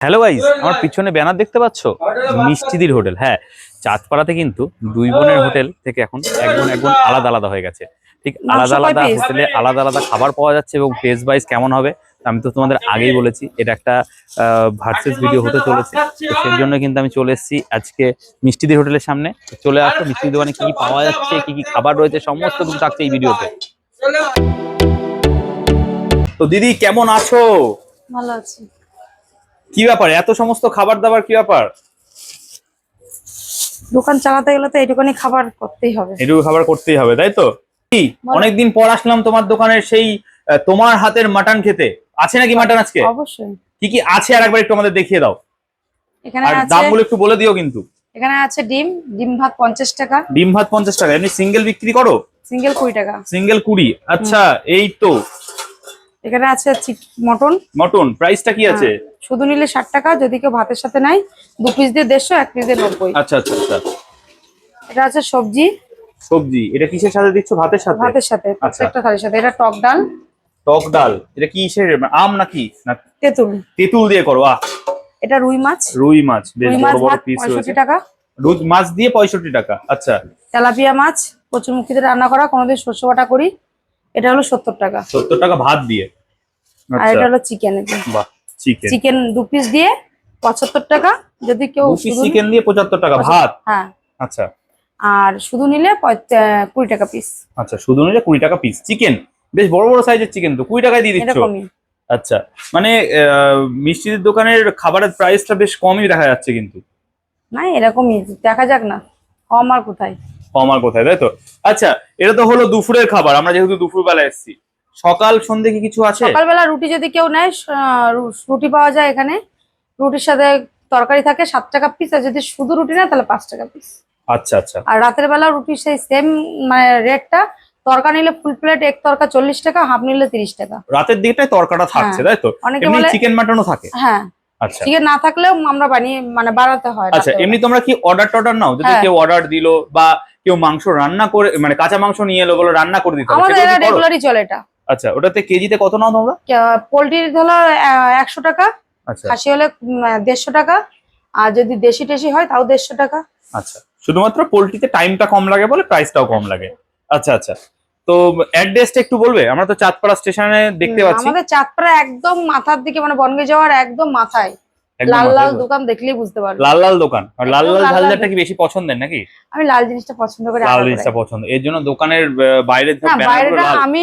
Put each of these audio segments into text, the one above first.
Hello guys আমার পিছনে banner দেখতে পাচ্ছ? মিষ্টিদির হোটেল হ্যাঁ। চাঁদপাড়াতে কিন্তু দুই বোনের হোটেল থেকে এখন একজন একজন আলাদা আলাদা হয়ে গেছে। ঠিক আলাদা আলাদা হোটেলে আলাদা আলাদা খাবার পাওয়া যাচ্ছে এবং টেস্ট ওয়াইজ কেমন হবে আমি তো তোমাদের আগেই বলেছি। এটা একটা ভার্সেস ভিডিও হতে চলেছে। তো সেই জন্য কিন্তু আমি চলে এসেছি আজকে মিষ্টিদির হোটেলের সামনে। চলে আসো মিষ্টির দোকানে কি কি পাওয়া যাচ্ছে কি কি খাবার রয়েছে সমস্ত কিছু থাকছে এই ভিডিওতে তো দিদি কেমন আছো? ভালো আছি। কি ব্যাপার? এত সমস্ত খাবার দাবার কি ব্যাপার? দোকান চালাতে গেলে তো এইটুকুনি খাবার করতেই হবে। এটুকু খাবার করতেই হবে তাই তো? কি। অনেকদিন পর আসলাম তোমার দোকানের সেই তোমার হাতের মাটন খেতে। আছে নাকি মাটন আজকে? অবশ্যই। কি কি আছে? আর একবার একটু আমাদের দেখিয়ে দাও। এখানে আর দামগুলো একটু বলে দিও কিন্তু। এখানে আছে ডিম ডিম ভাত পঞ্চাশ টাকা। ডিম ভাত পঞ্চাশ টাকা। এমনি সিঙ্গেল বিক্রি করো? সিঙ্গেল কুড়ি টাকা। সিঙ্গেল কুড়ি। আচ্ছা এই তো। এখানে আছে মটন। মটন প্রাইসটা কি আছে? শুধু নিলে ষাট টাকা যদি কেউ ভাতের সাথে নাই দু পিস দিয়ে দেড়শো এক পিস দিয়ে নব্বই। আচ্ছা আচ্ছা আচ্ছা। এটা আছে সবজি। সবজি এটা কিসের সাথে দিচ্ছ? ভাতের সাথে? ভাতের সাথে আচ্ছা। প্রত্যেকটা থালির সাথে। এটা টক ডাল। টক ডাল এটা কিসের আম নাকি? না তেঁতুল। তেঁতুল দিয়ে করো আহ। এটা রুই মাছ। রুই মাছ বেশ বড় বড় পিস রয়েছে। টাকা। রুই মাছ দিয়ে পঁয়ষট্টি টাকা আচ্ছা। তেলাপিয়া মাছ কচুরমুখিতে রান্না করা কোনোদিন শস্য বাটা করি। এটা হলো সত্তর টাকা। সত্তর টাকা ভাত দিয়ে? আর আচ্ছা। এটা হলো চিকেন বাহ চিকেন চিকেন দু পিস দিয়ে পঁচাত্তর টাকা। যদি কেউ চিকেন দিয়ে পঁচাত্তর টাকা ভাত? হ্যাঁ। আচ্ছা। আর শুধু নিলে কুড়ি টাকা পিস আচ্ছা শুধু নিলে কুড়ি টাকা পিস চিকেন বেশ বড় বড় সাইজের চিকেন তো কুড়ি টাকায় দিয়ে দিচ্ছ? আচ্ছা মানে মিষ্টির দোকানের খাবারের প্রাইসটা বেশ কমই দেখা যাচ্ছে কিন্তু। না এরকমই। দেখা যাক না কম আর কোথায়। কম আর কোথায় তাই তো? আচ্ছা এটা তো হলো দুপুরের খাবার আমরা যেহেতু দুপুর বেলা এসেছি। সকাল সন্ধে কি কিছু আছে? সকালবেলা রুটি যদি কেউ নেয় রুটি পাওয়া যায় এখানে। রুটির সাথে তরকারি থাকে সাত টাকা পিস আর যদি শুধু রুটি নেয় তাহলে পাঁচ টাকা পিস আচ্ছা আচ্ছা। আর রাতের বেলা রুটি সেই সেম মানে রেটটা তরকা নিলে ফুল প্লেট এক তরকা চল্লিশ টাকা হাফ নিলে তিরিশ টাকা। রাতের দিকটায় তরকাটা থাকছে তাই তো? অনেকে বলে চিকেন মাটনও থাকে? হ্যাঁ। আচ্ছা। চিকেন না থাকলেও আমরা বানিয়ে মানে বাড়াতে হয় আচ্ছা এমনি তোমরা কি অর্ডার টর্ডার নাও? যদি হ্যাঁ। কেউ অর্ডার দিলো বা কেউ মাংস রান্না করে মানে কাঁচা মাংস নিয়ে এলো বলো রান্না করে দিতে হবে আমাদের এটা রেগুলারই চলে এটা। আচ্ছা ওটাতে কেজিতে কত নাও তোমরা? পোলট্রির হলো একশো টাকা আচ্ছা। খাসি হলে দেড়শো টাকা আর যদি দেশি টেশি হয় তাও দেড়শো টাকা। আচ্ছা শুধুমাত্র পোলট্রিতে টাইমটা কম লাগে বলে প্রাইসটাও কম লাগে। আচ্ছা আচ্ছা। তো অ্যাড্রেসটা একটু বলবে? আমরা তো চাঁদপাড়া স্টেশনে দেখতে পাচ্ছি। আমাদের চাঁদপাড়া একদম মাথার দিকে মানে বনগে যাওয়ার একদম মাথায়। লাল লাল দোকান দেখলেই বুঝতে পারবে। লাল লাল দোকান। আর লাল লাল ঝালদারটা কি বেশি পছন্দের নাকি? আমি লাল জিনিসটা পছন্দ করি লাল জিনিসটা পছন্দ। এর জন্য দোকানের ব্যানারগুলো বাইরেটা আমি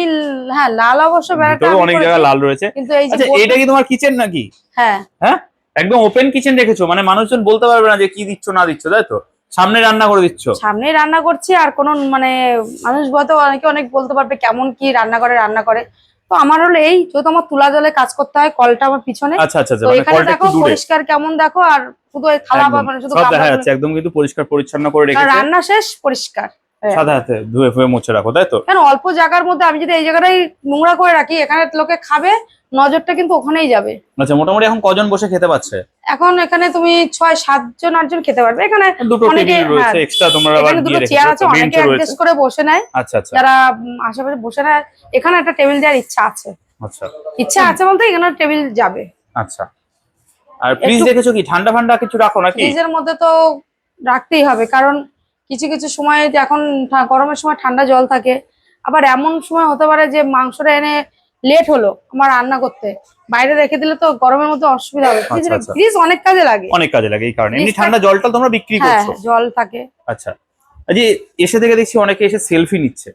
হ্যাঁ লাল অবশ্য আমি অনেক জায়গায় লাল রয়েছে। কিন্তু এই যে আচ্ছা এটা কি তোমার কিচেন নাকি? হ্যাঁ। হ্যাঁ? একদম ওপেন কিচেন রেখেছো? মানে মানুষজন বলতে পারবে না যে কি দিচ্ছ না দিচ্ছ তাই তো? সামনে রান্না করে দিচ্ছ। সামনেই রান্না করছি আর কোন মানে মানুষ বলতে অনেকে অনেক বলতে পারবে কেমন কি রান্না করে রান্না করে। তো আমার হলো এই যেহেতু আমার তুলা জলে কাজ করতে হয় কলটা আমার পিছনে। আচ্ছা আচ্ছা আচ্ছা তো মানে এখানে দেখো পরিষ্কার কেমন দেখো আর শুধু থালা। মানে শুধু দেখা যাচ্ছে একদম কিন্তু পরিষ্কার পরিচ্ছন্ন করে রেখেছে। রান্না শেষ পরিষ্কার। হ্যাঁ। সাদা হাতে ধুয়ে ফুয়ে মুছে রাখো তাই তো? অল্প জায়গার মধ্যে আমি যদি এই জায়গাটাই নোংরা করে রাখি এখানে লোকে খাবে নজরটা কিন্তু ওখানেই যাবে। আচ্ছা মোটামুটি এখন কজন বসে খেতে পাচ্ছে এখন এখানে তুমি ছয় সাতজন আটজন খেতে পারবে। এখানে দুটো অনেকে, টেবিল রয়েছে হ্যাঁ, এক্সট্রা তোমরা আবার দিয়ে দুটো চেয়ার আছে অনেকে অ্যাডজাস্ট করে বসে নেয়। আচ্ছা আচ্ছা। যারা আশেপাশে বসে নেয় এখানে একটা টেবিল দেওয়ার ইচ্ছা আছে। আচ্ছা। ইচ্ছা আছে বলতে এখানে টেবিল যাবে। আচ্ছা। আর ফ্রিজ রেখেছো কি? ঠান্ডা ফান্ডা কিছু রাখো নাকি? ফ্রিজের মধ্যে তো রাখতেই হবে কারণ কিছু কিছু সময় এখন গরমের সময় ঠান্ডা জল থাকে। আবার এমন সময় হতে পারে যে মাংসটা এনে লেট হলো আমার রান্না করতে। বাইরে রেখে দিলে তো গরমের মধ্যে অসুবিধা হবে। ফ্রিজে আচ্ছা। ফ্রিজ অনেক কাজে লাগে। অনেক কাজে লাগে এই কারণে। এমনি ঠান্ডা জলটা তোমরা বিক্রি হ্যাঁ করছ? জল থাকে। আচ্ছা। আজকে এসে থেকে দেখছি অনেকে এসে সেলফি নিচ্ছে।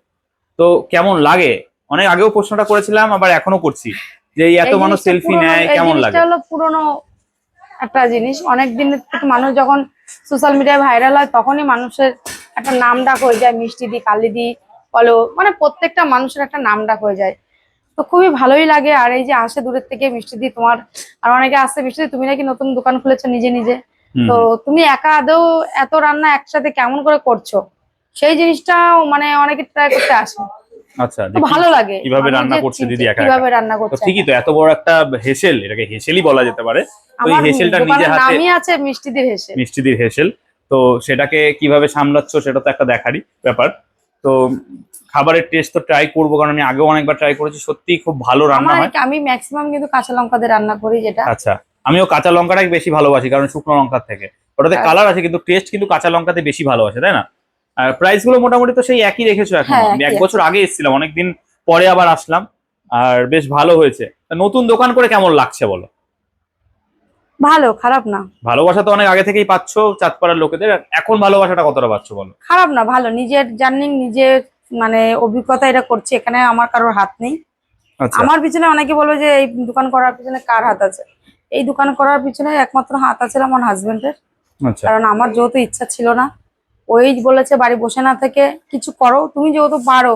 তো কেমন লাগে? অনেক আগেও প্রশ্নটা করেছিলাম আবার এখনও করছি। যে এত মানুষ সেলফি নেয় কেমন লাগে? হলো পুরোনো একটা জিনিস। অনেক দিন থেকে মানুষ যখন সোশ্যাল মিডিয়ায় ভাইরাল হয় তখনই মানুষের একটা নাম ডাক হয়ে যায় মিষ্টি দি কালি দি বলো। মানে প্রত্যেকটা মানুষের একটা নাম ডাক হয়ে যায়। তো খুবই ভালোই লাগে। আর এই যে আসে দূরের থেকে মিষ্টি দি তোমার আর অনেকে আসছে মিষ্টি দি তুমি নাকি নতুন দোকান খুলেছো নিজে নিজে? তো তুমি একা আদৌ এত রান্না একসাথে কেমন করে করছ? সেই জিনিসটা মানে অনেকে ট্রাই করতে আসে। আচ্ছা ভালো লাগে। কীভাবে রান্না করছে দিদি একা কীভাবে রান্না করছে ঠিকই তো এত বড় একটা হেসেল এটাকে হেসেলই বলা যেতে পারে। তো এই হেসেলটা নিজে হাতে নামই আছে মিষ্টিদির হেসে মিষ্টিদির হেসেল। তো সেটাকে কীভাবে সামলাচ্ছ সেটা তো একটা দেখারই ব্যাপার। তো খাবারের টেস্ট তো ট্রাই করব কারণ আমি আগেও অনেকবার ট্রাই করেছি সত্যি খুব ভালো রান্না হয়। আমি ম্যাক্সিমাম কিন্তু কাঁচা লঙ্কা দিয়ে রান্না করি যেটা। আচ্ছা আমিও কাঁচা লঙ্কাটাই বেশি ভালোবাসি কারণ শুকনো লঙ্কার থেকে। ওটাতে। কালার আছে কিন্তু টেস্ট কিন্তু কাঁচা লঙ্কাতে বেশি ভালোবাসে তাই না? আর প্রাইসগুলো মোটামুটি তো সেই একই রেখেছো এখন। হ্যাঁ, আমি এক বছর আগে এসেছিলাম অনেকদিন পরে আবার আসলাম। আর বেশ ভালো হয়েছে। তা নতুন দোকান করে কেমন লাগছে বলো? ভালো খারাপ না। ভালোবাসা তো অনেক আগে থেকেই পাচ্ছ চাঁদপাড়ার লোকেদের। এখন ভালোবাসাটা কতটা পাচ্ছ বলো? খারাপ না ভালো। নিজের জার্নিং নিজের মানে অভিজ্ঞতা এটা করছি। এখানে আমার কারোর হাত নেই। আচ্ছা। আমার পিছনে অনেকে বলবে যে এই দোকান করার পিছনে কার হাত আছে? এই দোকান করার পিছনে একমাত্র হাত আছে আমার হাজবেন্ডের। আচ্ছা। কারণ আমার যেহেতু ইচ্ছা ছিল না ওই বলেছে বাড়ি বসে না থেকে কিছু করো। তুমি যেহেতু পারো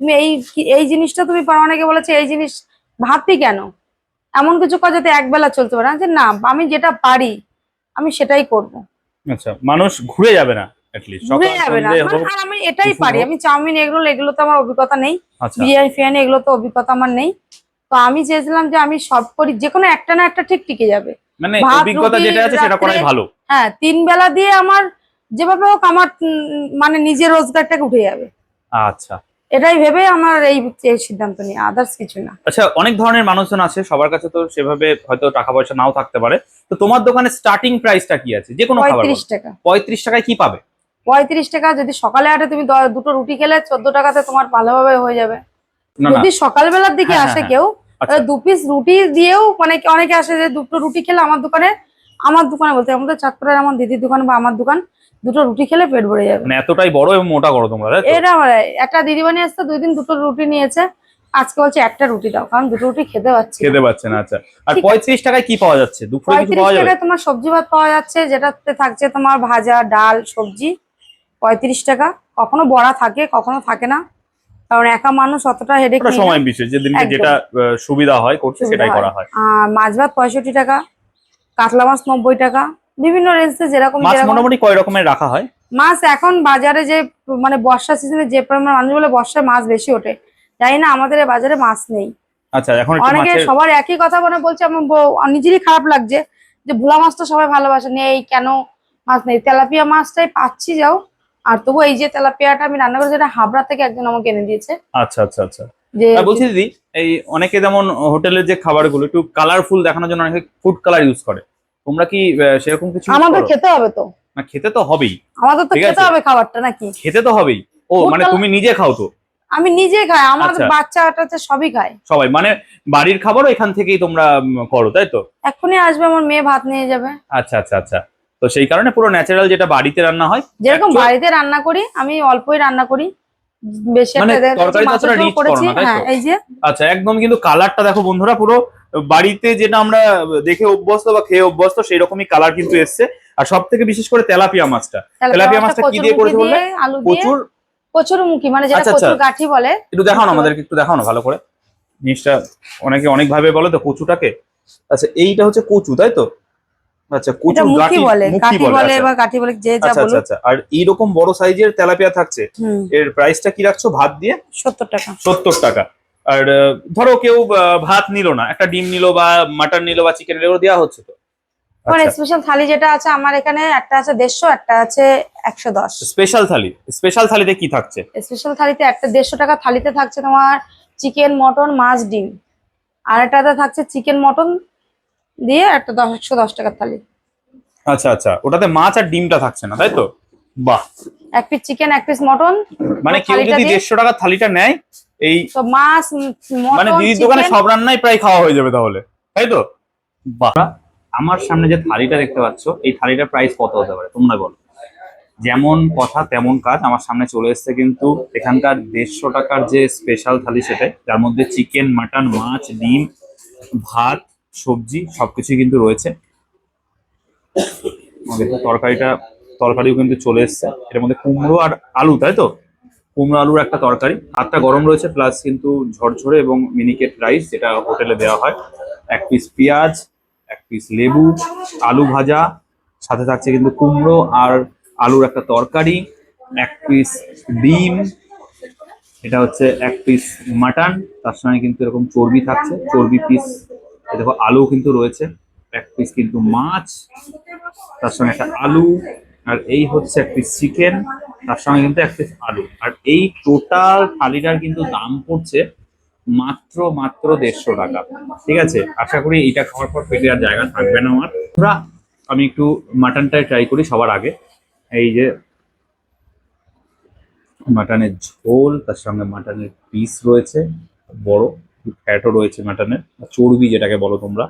তুমি এই এই জিনিসটা তুমি পারো। অনেকে বলেছে এই জিনিস ভাববি কেন? এমন কিছু কাজ যাতে একবেলা চলতে পারে। না যে না আমি যেটা পারি আমি সেটাই করব। আচ্ছা মানুষ ঘুরে যাবে না ঘুরে যাবে না। মানে আর আমি এটাই পারি। আমি চাউমিন এগুলো এগুলো তো আমার অভিজ্ঞতা নেই। আচ্ছা। বিরিয়ানি ফিরিয়ানি এগুলো তো অভিজ্ঞতা আমার নেই। তো আমি চেয়েছিলাম যে আমি সব করি যে কোনো একটা না একটা ঠিক টিকে যাবে। মানে অভিজ্ঞতা যেটা আছে সেটা করাই ভালো। হ্যাঁ তিন বেলা দিয়ে আমার যেভাবে হোক আমার মানে নিজের রোজগারটাকে উঠে যাবে। আচ্ছা। এটাই ভেবে আমার এই সিদ্ধান্ত নিয়ে আদার্স কিছু না। আচ্ছা অনেক ধরনের মানুষজন আছে সবার কাছে তো সেভাবে হয়তো টাকা পয়সা নাও থাকতে পারে। তো তোমার দোকানে স্টার্টিং প্রাইসটা কি আছে? যে কোনো খাবার পঁয়ত্রিশ টাকা। পঁয়ত্রিশ টাকায় কি পাবে? পঁয়ত্রিশ টাকা যদি সকালে আটে তুমি দুটো রুটি খেলে চোদ্দ টাকাতে তোমার ভালোভাবে হয়ে যাবে। যদি সকালবেলার দিকে হ্যাঁ, আসে হ্যাঁ, কেউ তাহলে দু পিস রুটি দিয়েও মানে অনেকে আসে যে দুটো রুটি খেলে আমার দোকানে আমার দোকানে বলতে আমাদের চাঁদপুরের আমার দিদির দোকান বা আমার দোকান দুটো রুটি খেলে পেট ভরে যাবে। মানে এতটাই বড় এবং মোটা করো তোমরা? এটা একটা দিদিমণি আসতে দুই দিন দুটো রুটি নিয়েছে। আজকে বলছে একটা রুটি দাও কারণ দুটো রুটি খেতে পাচ্ছি খেতে পাচ্ছে না আচ্ছা। আর। পঁয়ত্রিশ টাকায় কি পাওয়া যাচ্ছে? দুপুরে কিছু পাওয়া যাবে? টাকায় তোমার সবজি ভাত পাওয়া যাচ্ছে যেটাতে থাকছে তোমার ভাজা ডাল সবজি পঁয়ত্রিশ টাকা। কখনো বড়া থাকে কখনো থাকে না। কারণ একা মানুষ অতটা হেডেক সময় বিশেষ একদম। যেটা সুবিধা হয় করছে সেটাই। করা হয়। মাছ ভাত পঁয়ষট্টি টাকা কাতলা মাছ নব্বই টাকা বিভিন্ন রেঞ্জে যেরকম মাছ মোটামুটি কয় রকমের রাখা হয়? মাছ এখন বাজারে যে মানে বর্ষা সিজনে যে পরিমাণ মানুষ বলে বর্ষায় মাছ বেশি ওঠে। জানি না আমাদের বাজারে মাছ নেই। আচ্ছা এখন অনেকে সবার একই কথা মানে বলছে আমার নিজেরই খারাপ লাগছে যে ভোলা মাছটা সবাই ভালোবাসে। নেই কেন মাছ নেই? তেলাপিয়া মাছটাই পাচ্ছি যাও। আর তবু এই যে তেলাপিয়াটা আমি রান্না করেছি এটা হাবড়া থেকে একজন আমাকে এনে দিয়েছে। আচ্ছা আচ্ছা আচ্ছা। বলছি দিদি এই অনেকে যেমন হোটেলের যে খাবারগুলো একটু কালারফুল দেখানোর জন্য অনেকে ফুড কালার ইউজ করে। তোমরা কি সেরকম কিছু আমাদের খেতে হবে তো। না খেতে তো হবেই। আমাদের তো খেতে হবে খাবারটা নাকি? খেতে তো হবেই। ও মানে তুমি নিজে খাও তো? আমি নিজে খাই আমার আচ্ছা। বাচ্চাটা সবই খায়। সবাই মানে বাড়ির খাবারও এখান থেকেই তোমরা করো তাই তো? এক্ষুনি আসবে আমার মেয়ে ভাত নিয়ে যাবে। আচ্ছা আচ্ছা আচ্ছা। তো সেই কারণে পুরো ন্যাচারাল যেটা বাড়িতে রান্না হয় যেরকম বাড়িতে রান্না করি আমি অল্পই রান্না করি। বেশি মানে একটা দেখা যাচ্ছে তরকারিটা মাছের অতটা ঝোল rich করো করেছি না, তাই তো? হ্যাঁ এই যে। আচ্ছা একদম কিন্তু কালারটা দেখো বন্ধুরা পুরো বাড়িতে যেটা আমরা দেখে অভ্যস্ত বা খেয়ে অভ্যস্ত সেই রকমই কালার কিন্তু এসছে। আর সব থেকে বিশেষ করে তেলাপিয়া মাছটা। তেলাপিয়া মাছটা কি দিয়ে করেছে বললে? দিয়ে প্রচুর কচুরমুখী মানে যেটা আচ্ছা, আচ্ছা। কচুর গাঠি বলে। একটু দেখাও না আমাদেরকে একটু দেখাও না ভালো করে। জিনিসটা অনেকে অনেক ভাবে বলে তো কচুটাকে। আচ্ছা এইটা হচ্ছে কচু তাই তো? আচ্ছা মুখি গাঠি বলে গাঠি বলে বলে আচ্ছা। বা গাঠি বলে যে যা আচ্ছা আচ্ছা আচ্ছা। আর এইরকম বড় সাইজের তেলাপিয়া থাকছে? এর প্রাইসটা কি রাখছো ভাত দিয়ে? সত্তর টাকা। সত্তর টাকা। আর ধরো কেউ ভাত নিল না একটা ডিম নিল বা মাটন নিল বা চিকেন নিল দেওয়া হচ্ছে তো? মানে আচ্ছা। স্পেশাল থালি যেটা আছে আমার এখানে একটা আছে দেড়শো একটা আছে একশো দশ। স্পেশাল থালি স্পেশাল থালিতে কি থাকছে? স্পেশাল থালিতে একটা দেড়শো টাকা থালিতে থাকছে তোমার চিকেন মটন মাছ ডিম। আর একটাতে থাকছে চিকেন মটন দিয়ে একটা দশ একশো দশ টাকার থালি। আচ্ছা আচ্ছা ওটাতে মাছ আর ডিমটা থাকছে না তাই তো? বাহ। এক পিস চিকেন এক পিস মটন মানে কেউ যদি দেড়শো টাকার থালিটা নেয় এই তো মাছ মানে দিদির দোকানে সব রান্নাই প্রায় খাওয়া হয়ে যাবে তাহলে তাই তো? বাহ। আমার সামনে যে থালিটা দেখতে পাচ্ছ এই থালিটার প্রাইস কত হতে পারে তোমরা বলো। যেমন কথা তেমন কাজ আমার সামনে চলে এসেছে কিন্তু এখানকার দেড়শো টাকার যে স্পেশাল থালি সেটাই যার মধ্যে চিকেন মাটন মাছ ডিম ভাত সবজি সবকিছুই কিন্তু রয়েছে। আমাদের তরকারিটা তরকারিও কিন্তু চলে এসেছে। এর মধ্যে কুমড়ো আর আলু তাই তো? কুমড়ো আলুর একটা তরকারি। হাতটা গরম রয়েছে প্লাস কিন্তু ঝরঝরে এবং মিনিকেট রাইস যেটা হোটেলে দেওয়া হয়। এক পিস পেঁয়াজ, এক পিস লেবু, আলু ভাজা, সাথে থাকছে কিন্তু কুমড়ো আর আলুর একটা তরকারি, এক পিস ডিম, এটা হচ্ছে এক পিস মাটন তার সঙ্গে কিন্তু এরকম চর্বি থাকছে, চর্বি পিস দেখো আলু কিন্তু রয়েছে, এক পিস কিন্তু মাছ, তার সঙ্গে একটা আলু আর এই হচ্ছে এক পিস চিকেন তার সঙ্গে কিন্তু এক পিস আলু। আর এই টোটাল থালিটার কিন্তু দাম পড়ছে মাত্র মাত্র দেড়শো টাকা। ঠিক আছে? আশা করি এটা খাওয়ার পর পেটে আর জায়গা থাকবে না আমার। আমি একটু মাটনটাই ট্রাই করি সবার আগে। এই যে মাটনের ঝোল, তার সঙ্গে মাটনের পিস রয়েছে, বড় ফ্যাটও রয়েছে মাটনের চর্বি যেটাকে বলো তোমরা।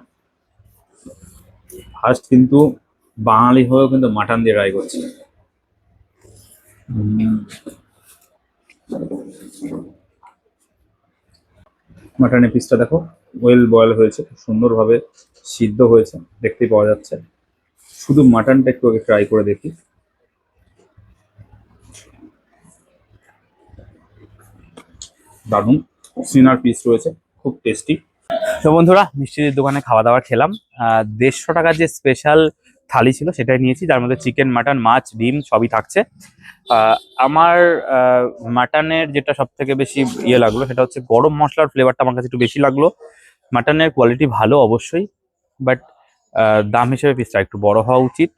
ফার্স্ট কিন্তু বাঙালি হয়েও কিন্তু মাটন দিয়ে ট্রাই করছি। মাটনের পিসটা দেখো ওয়েল বয়েল হয়েছে, খুব সুন্দরভাবে সিদ্ধ হয়েছে, দেখতেই পাওয়া যাচ্ছে। শুধু মাটনটা একটু আগে ট্রাই করে দেখি। দারুণ, সিনার পিস রয়েছে, খুব টেস্টি তো বন্ধুরা, মিষ্টিদের দোকানে খাওয়া দাওয়া খেলাম। দেড়শো টাকার যে স্পেশাল থালি ছিল, সেটাই নিয়েছি। যার মধ্যে চিকেন, মাটন, মাছ, ডিম সবই থাকছে। আমার মাটনের যেটা সব থেকে বেশি ইয়ে লাগল, সেটা হচ্ছে গরম মশলার ফ্লেভারটা আমার কাছে একটু বেশি লাগল। মাটনের কোয়ালিটি ভালো অবশ্যই বাট দাম হিসেবে পিসটা একটু বড় হওয়া উচিত।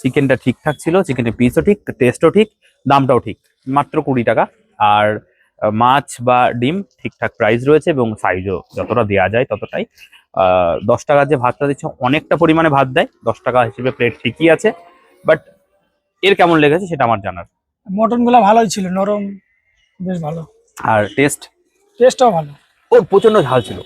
চিকেনটা ঠিকঠাক ছিল, চিকেনের পিসও ঠিক টেস্টও ঠিক, দামটাও ঠিক, মাত্র কুড়ি টাকা। আর মাছ বা ডিম ঠিকঠাক প্রাইস রয়েছে এবং সাইজও যতটা দেওয়া যায় ততটাই। দশ টাকার যে ভাতটা দিচ্ছে অনেকটা পরিমাণে ভাত দেয়। দশ টাকা হিসেবে প্লেট ঠিকই আছে। বাট এর কেমন লেগেছে সেটা আমার জানার। মটনগুলা ভালোই ছিল নরম বেশ ভালো। আর টেস্ট টেস্টটাও ভালো। ও প্রচণ্ড ঝাল ছিল।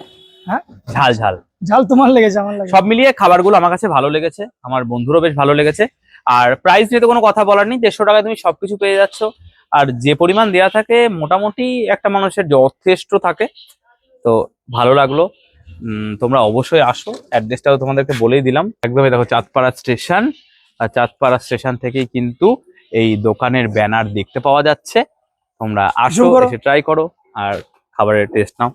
হ্যাঁ? ঝাল ঝাল। ঝাল তোমার লেগেছে আমার লাগে সব মিলিয়ে খাবারগুলো আমার কাছে ভালো লেগেছে। আমার বন্ধুরও বেশ ভালো লেগেছে। আর প্রাইস নিয়ে তো কোনো কথা বলার নেই। দেড়শো টাকায় তুমি সবকিছু পেয়ে যাচ্ছ। আর যে পরিমাণ দেয়া থাকে মোটামুটি একটা মানুষের যথেষ্ট থাকে। তো ভালো লাগল। উম, তোমরা অবশ্যই আসো। অ্যাড্রেসটাও তোমাদেরকে বলেই দিলাম। একদমই দেখো চাঁদপাড়া স্টেশন। আর চাঁদপাড়া স্টেশন থেকেই কিন্তু এই দোকানের ব্যানার দেখতে পাওয়া যাচ্ছে। তোমরা আসো এসে ট্রাই করো আর খাবারের টেস্ট নাও।